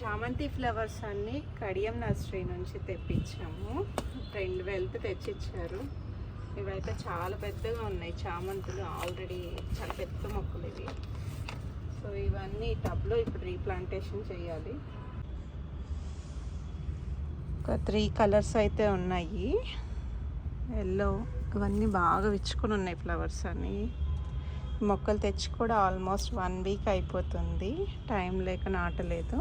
చామంతి ఫ్లవర్స్ అన్ని కడియం నర్సరీ నుంచి తెప్పించాము. రెండు వెల్త్ తెచ్చిచ్చారు. ఇవైతే చాలా పెద్దగా ఉన్నాయి. చామంతులు ఆల్రెడీ చాలా పెద్ద మొక్కలు ఇవి. సో ఇవన్నీ టబ్లో ఇప్పుడు రీప్లాంటేషన్ చేయాలి. ఒక త్రీ కలర్స్ అయితే ఉన్నాయి. ఎల్లో ఇవన్నీ బాగా విచ్చుకొని ఉన్నాయి ఫ్లవర్స్ అని మొక్కలు తెచ్చి కూడా ఆల్మోస్ట్ వన్ వీక్ అయిపోతుంది. టైం లేక నాటలేదు.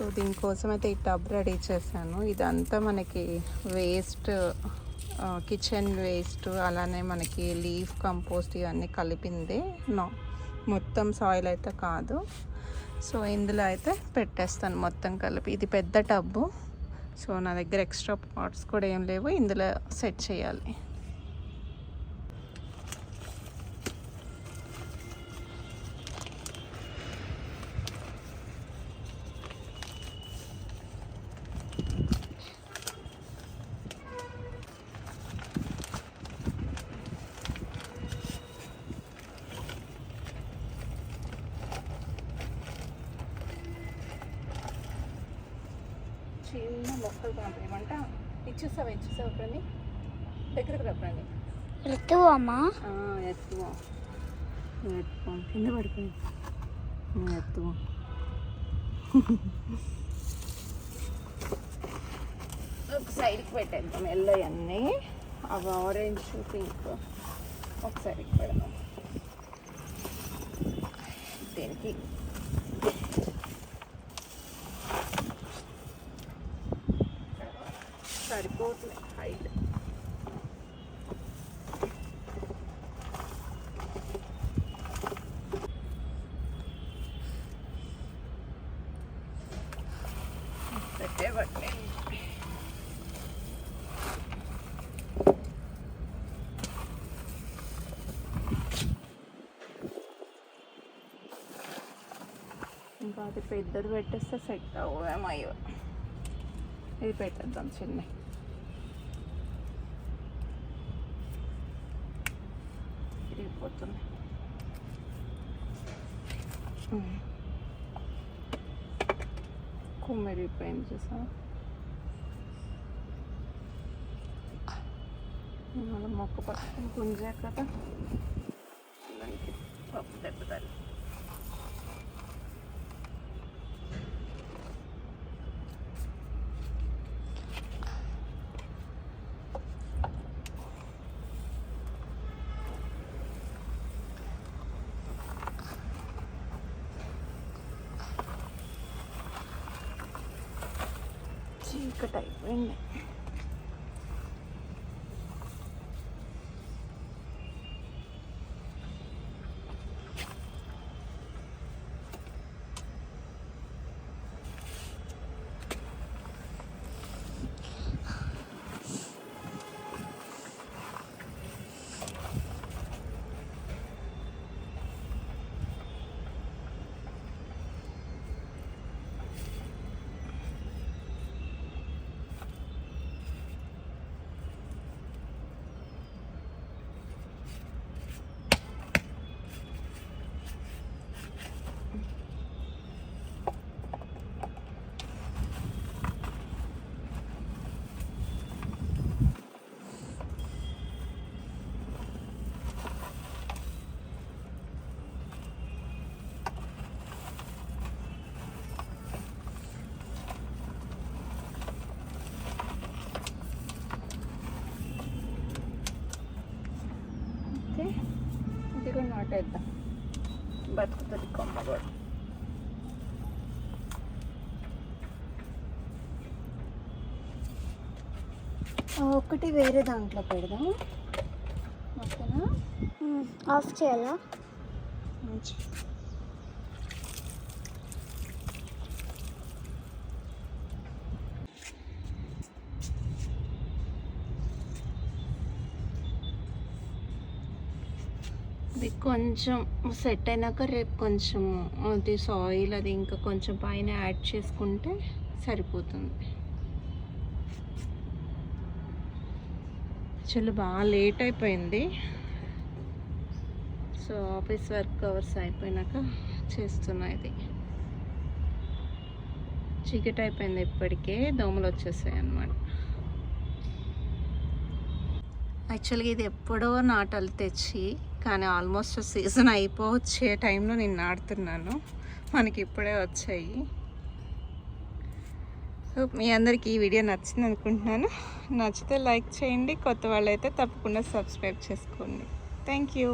సో దీనికోసం అయితే ఈ టబ్ రెడీ చేశాను. ఇదంతా మనకి వేస్ట్ కిచెన్ వేస్ట్ అలానే మనకి లీఫ్ కంపోస్ట్ ఇవన్నీ కలిపిందే. నో మొత్తం సాయిల్ అయితే కాదు. సో ఇందులో అయితే పెట్టేస్తాను మొత్తం కలిపి. ఇది పెద్ద టబ్బు. సో నా దగ్గర ఎక్స్ట్రా పాట్స్ కూడా ఏం లేవు. ఇందులో సెట్ చేయాలి. చిన్న మొక్కలు పంపేయమంట ఇచ్చేస్తావా ఇచ్చేస్తావా ప్రణి? దగ్గరకు రా ప్రణి. ఋతువు అమ్మా ఎత్తువ. ఎత్తుకో. కింద పడిపోయి ఎత్తువ ఒక సైడ్కి పెట్టేద్దాం. ఎల్లో అన్నీ. అవి ఆరెంజ్ పింక్ ఒక సైడ్కి పెడదాం. దీనికి? సరిపోతుంది హైట్ పట్టే ఇంకా అది పెద్దది పెట్టేస్తే సెట్ అవ్వేమయ్యో ఇది పెట్టేద్దాం చిన్నవి. తిరిగిపోతుంది కుమ్మెరిపోయింది చూసా. మళ్ళీ మొక్క పక్కన గుంజా కదా. దానికి పప్పు దెబ్బతాలి చీకటి అయిపోయింది నాటేద్దాం బతుకుతుంది కొమ్మ కూడా ఒకటి వేరే దాంట్లో పెడదాం. ఓకేనా? ఆఫ్ చేయాలా? మంచి ఇది కొంచెం సెట్ అయినాక రేపు కొంచెం అది సాయిల్ అది ఇంకా కొంచెం పైన యాడ్ చేసుకుంటే సరిపోతుంది. చాలా బాగా లేట్ అయిపోయింది. సో ఆఫీస్ వర్క్ అవర్స్ అయిపోయినాక చేస్తున్నా ఇది. చీకటి అయిపోయింది ఇప్పటికే దోమలు వచ్చేసాయి అన్నమాట. యాక్చువల్గా ఇది ఎప్పుడో నాటలు తెచ్చి కానీ ఆల్మోస్ట్ సీజన్ అయిపోవచ్చే టైంలో నేను నాటుతున్నాను మనకి ఇప్పుడే వచ్చాయి. సో మీ అందరికీ ఈ వీడియో నచ్చింది అనుకుంటున్నాను. నచ్చితే లైక్ చేయండి కొత్త వాళ్ళైతే తప్పకుండా సబ్స్క్రైబ్ చేసుకోండి. Thank you.